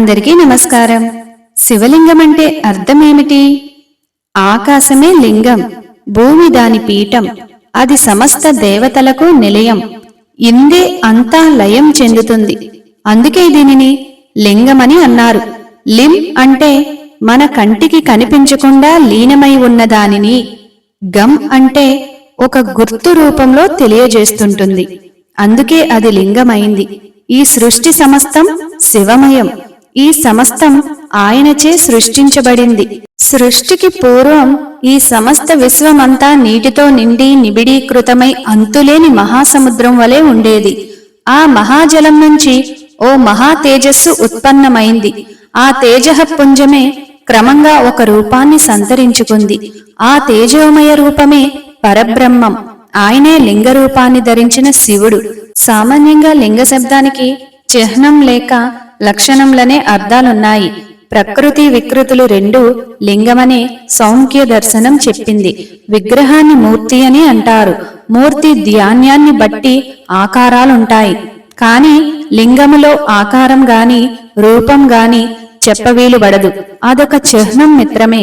అందరికీ నమస్కారం. శివలింగం అంటే అర్థమేమిటి? ఆకాశమే లింగం భూమి దాని పీఠం అది సమస్త దేవతలకు నిలయం ఇందే అంతా లయం చెందుతుంది. అందుకే దీనిని లింగమని అన్నారు. లిం అంటే మన కంటికి కనిపించకుండా లీనమై ఉన్న దానిని. గం అంటే ఒక గుర్తు రూపంలో తెలియజేస్తుంటుంది. అందుకే అది లింగమైంది. ఈ సృష్టి సమస్తం శివమయం. ఈ సమస్తం ఆయనచే సృష్టించబడింది. సృష్టికి పూర్వం ఈ సమస్త విశ్వమంతా నీటితో నిండి నిబిడీకృతమై అంతులేని మహాసముద్రం వలె ఉండేది. ఆ మహాజలం నుంచి ఓ మహా తేజస్సు ఉత్పన్నమైంది. ఆ తేజః పుంజమే క్రమంగా ఒక రూపాన్ని సంతరించుకుంది. ఆ తేజోమయ రూపమే పరబ్రహ్మం. ఆయనే లింగ రూపాన్ని ధరించిన శివుడు. సామాన్యంగా లింగ శబ్దానికి చిహ్నం లేక లక్షణంలనే అర్థాలున్నాయి. ప్రకృతి వికృతులు రెండు లింగమనే సౌంఖ్య దర్శనం చెప్పింది. విగ్రహాన్ని మూర్తి అని అంటారు. మూర్తి ధ్యాన్యాన్ని బట్టి ఆకారాలుంటాయి. కాని లింగములో ఆకారం గాని రూపం గాని చెప్పవీలుబడదు అదొక చిహ్నం మిత్రమే.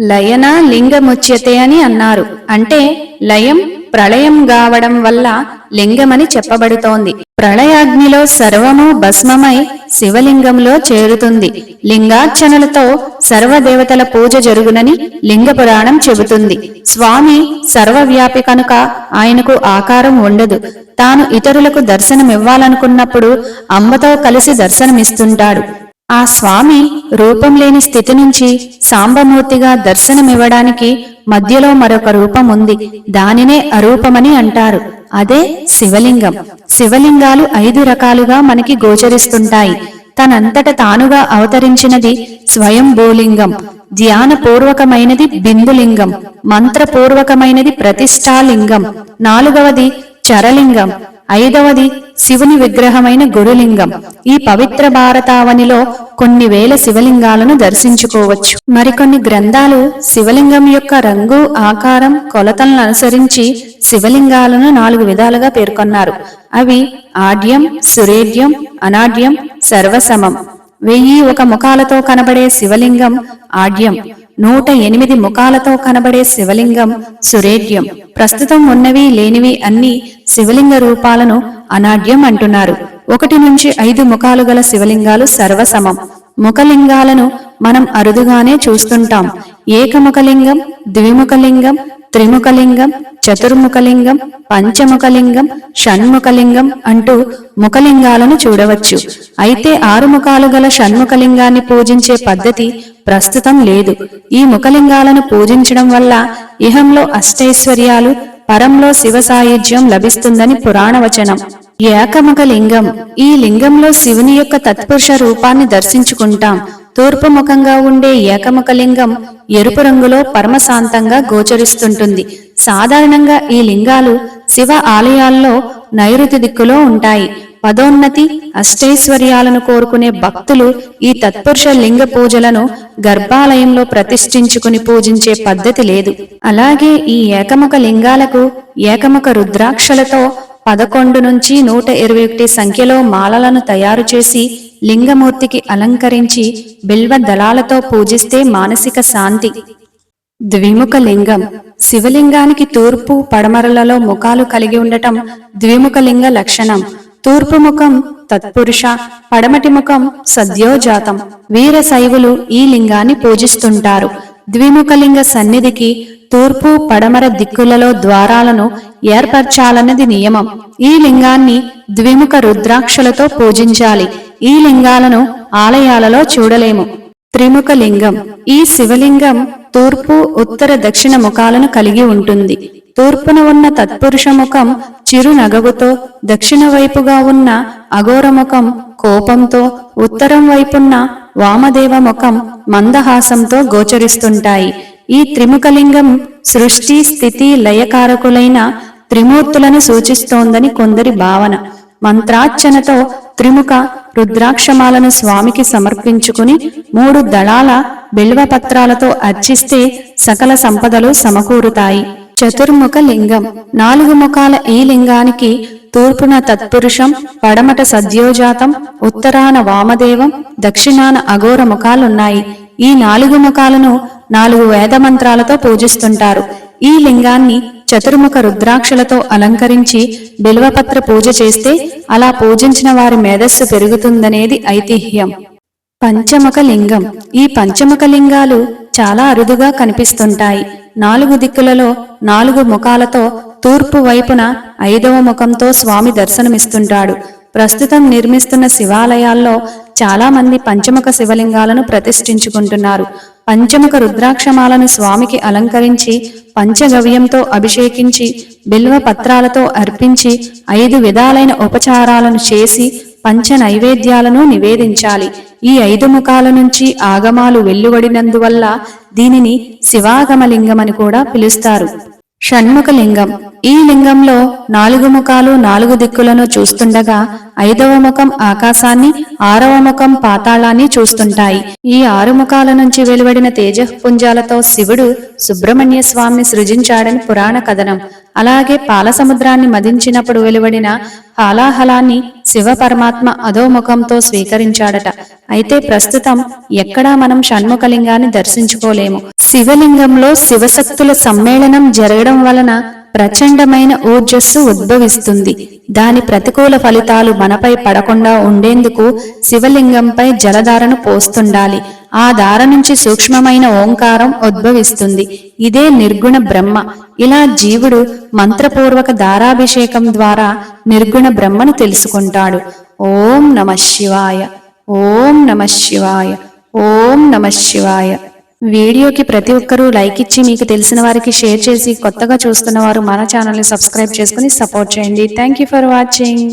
లయన లింగముచ్యతే అని అన్నారు. అంటే లయం ప్రళయం గావడం వల్ల లింగమని చెప్పబడుతోంది. ప్రళయాగ్నిలో సర్వము భస్మమై శివలింగంలో చేరుతుంది. లింగార్చనలతో సర్వదేవతల పూజ జరుగునని లింగపురాణం చెబుతుంది. స్వామి సర్వవ్యాపి కనుక ఆయనకు ఆకారం ఉండదు. తాను ఇతరులకు దర్శనమివ్వాలనుకున్నప్పుడు అమ్మతో కలిసి దర్శనమిస్తుంటాడు. ఆ స్వామి రూపం లేని స్థితి నుంచి సాంబమూర్తిగా దర్శనమివ్వడానికి మధ్యలో మరొక రూపం ఉంది దానినే అరూపమని అంటారు. అదే శివలింగం. శివలింగాలు ఐదు రకాలుగా మనకి గోచరిస్తుంటాయి. తనంతట తానుగా అవతరించినది స్వయంభూలింగం. ధ్యానపూర్వకమైనది బిందులింగం. మంత్రపూర్వకమైనది ప్రతిష్టాలింగం. నాలుగవది చరలింగం. ఐదవది శివుని విగ్రహమైన గురులింగం. ఈ పవిత్ర భారతావనిలో కొన్ని వేల శివలింగాలను దర్శించుకోవచ్చు. మరికొన్ని గ్రంథాలు శివలింగం యొక్క రంగు ఆకారం కొలతలను అనుసరించి శివలింగాలను నాలుగు విధాలుగా పేర్కొన్నారు. అవి ఆడ్యం సురేడ్యం అనాడ్యం సర్వసమం. వెయ్యి ఒక ముఖాలతో కనబడే శివలింగం ఆడ్యం. నూట ఎనిమిది ముఖాలతో కనబడే శివలింగం సురేడ్యం. ప్రస్తుతం ఉన్నవి లేనివి అన్ని శివలింగ రూపాలను అనాడ్యం అంటున్నారు. ఒకటి నుంచి ఐదు ముఖాలు గల శివలింగాలు సర్వసమం. ముఖలింగాలను మనం అరుదుగానే చూస్తుంటాం. ఏకముఖలింగం ద్విముఖలింగం త్రిముఖలింగం చతుర్ముఖలింగం పంచముఖలింగం షణ్ముఖలింగం అంటూ ముఖలింగాలను చూడవచ్చు. అయితే ఆరు ముఖాలు గల షణ్ముఖలింగాన్ని పూజించే పద్ధతి ప్రస్తుతం లేదు. ఈ ముఖలింగాలను పూజించడం వల్ల ఇహంలో అష్టైశ్వర్యాలు పరంలో శివ సాయుధ్యం లభిస్తుందని పురాణవచనం ఏకముఖ లింగం ఈ లింగంలో శివుని యొక్క తత్పురుష రూపాన్ని దర్శించుకుంటాం. తూర్పు ముఖంగా ఉండే ఏకముఖ లింగం ఎరుపు రంగులో పరమశాంతంగా గోచరిస్తుంటుంది. సాధారణంగా ఈ లింగాలు శివ ఆలయాల్లో నైరుతి దిక్కులో ఉంటాయి. పదోన్నతి అష్టైశ్వర్యాలను కోరుకునే భక్తులు ఈ తత్పురుష లింగ పూజలను గర్భాలయంలో ప్రతిష్ఠించుకుని పూజించే పద్ధతి లేదు. అలాగే ఈ ఏకముఖ లింగాలకు ఏకముఖ రుద్రాక్షలతో పదకొండు నుంచి నూట ఇరవై ఒకటి సంఖ్యలో మాలలను తయారు చేసి లింగమూర్తికి అలంకరించి బిల్వ దళాలతో పూజిస్తే మానసిక శాంతి. ద్విముఖ లింగం. శివలింగానికి తూర్పు పడమరలలో ముఖాలు కలిగి ఉండటం ద్విముఖ లింగ లక్షణం. తూర్పు ముఖం తత్పురుష పడమటి ముఖం సద్యోజాతం. వీర శైవులు ఈ లింగాన్ని పూజిస్తుంటారు. ద్విముఖలింగ సన్నిధికి తూర్పు పడమర దిక్కులలో ద్వారాలను ఏర్పరచాలన్నది నియమం. ఈ లింగాన్ని ద్విముఖ రుద్రాక్షలతో పూజించాలి. ఈ లింగాలను ఆలయాలలో చూడలేము. త్రిముఖ లింగం ఈ శివలింగం తూర్పు ఉత్తర దక్షిణ ముఖాలను కలిగి ఉంటుంది. తూర్పున ఉన్న తత్పురుష ముఖం చిరునగవుతో దక్షిణ వైపుగా ఉన్న అఘోరముఖం కోపంతో ఉత్తరం వైపున్న వామదేవ ముఖం మందహాసంతో గోచరిస్తుంటాయి. ఈ త్రిముఖలింగం సృష్టి స్థితి లయకారకులైన త్రిమూర్తులను సూచిస్తోందని కొందరి భావన. మంత్రార్చనతో త్రిముఖ రుద్రాక్షమాలను స్వామికి సమర్పించుకుని మూడు దళాల బిల్వపత్రాలతో అర్చిస్తే సకల సంపదలు సమకూరుతాయి. చతుర్ముఖ లింగం. నాలుగు ముఖాల ఈ లింగానికి తూర్పున తత్పురుషం పడమట సద్యోజాతం ఉత్తరాన వామదేవం దక్షిణాన అఘోర ముఖాలున్నాయి. ఈ నాలుగు ముఖాలను నాలుగు వేద మంత్రాలతో పూజిస్తుంటారు. ఈ లింగాన్ని చతుర్ముఖ రుద్రాక్షలతో అలంకరించి బిల్వపత్ర పూజ చేస్తే అలా పూజించిన వారి మేధస్సు పెరుగుతుందనేది ఐతిహ్యం. పంచముఖ లింగం ఈ పంచముఖ లింగాలు చాలా అరుదుగా కనిపిస్తుంటాయి. నాలుగు దిక్కులలో నాలుగు ముఖాలతో తూర్పు వైపున ఐదవ ముఖంతో స్వామి దర్శనమిస్తుంటాడు. ప్రస్తుతం నిర్మిస్తున్న శివాలయాల్లో చాలా మంది పంచముఖ శివలింగాలను ప్రతిష్ఠించుకుంటున్నారు. పంచముఖ రుద్రాక్షమాలను స్వామికి అలంకరించి పంచగవ్యంతో అభిషేకించి బిల్వ పత్రాలతో అర్పించి ఐదు విధాలైన ఉపచారాలను చేసి పంచ నైవేద్యాలను నివేదించాలి. ఈ ఐదు ముఖాల నుంచి ఆగమాలు వెల్లువడినందువల్ల దీనిని శివాగమలింగమని కూడా పిలుస్తారు. షణ్ముఖ లింగం ఈ లింగంలో నాలుగు ముఖాలు నాలుగు దిక్కులను చూస్తుండగా ఐదవ ముఖం ఆకాశాన్ని ఆరవ ముఖం పాతాళాన్ని చూస్తుంటాయి. ఈ ఆరు ముఖాల నుంచి వెలువడిన తేజపుంజాలతో శివుడు సుబ్రహ్మణ్య స్వామిని సృజించాడని పురాణ కథనం. అలాగే పాలసముద్రాన్ని మదించినప్పుడు వెలువడిన హాలాహలాన్ని శివ పరమాత్మ అధోముఖంతో స్వీకరించాడట. అయితే ప్రస్తుతం ఎక్కడా మనం షణ్ముఖలింగాన్ని దర్శించుకోలేము. శివలింగంలో శివశక్తుల సమ్మేళనం జరగడం వలన ప్రచండమైన ఊర్జస్సు ఉద్భవిస్తుంది. దాని ప్రతికూల ఫలితాలు మనపై పడకుండా ఉండేందుకు శివలింగంపై జలధారను పోస్తుండాలి. ఆ దార నుంచి సూక్ష్మమైన ఓంకారం ఉద్భవిస్తుంది. ఇదే నిర్గుణ బ్రహ్మ. ఇలా జీవుడు మంత్రపూర్వక దారాభిషేకం ద్వారా నిర్గుణ బ్రహ్మను తెలుసుకుంటాడు. ఓం నమ శివాయ. ఓం నమ శివాయ. ఓం నమ శివాయ. వీడియోకి ప్రతి ఒక్కరూ లైక్ ఇచ్చి మీకు తెలిసిన వారికి షేర్ చేసి కొత్తగా చూస్తున్న వారు మన ఛానల్ని సబ్స్క్రైబ్ చేసుకుని సపోర్ట్ చేయండి. Thank you for watching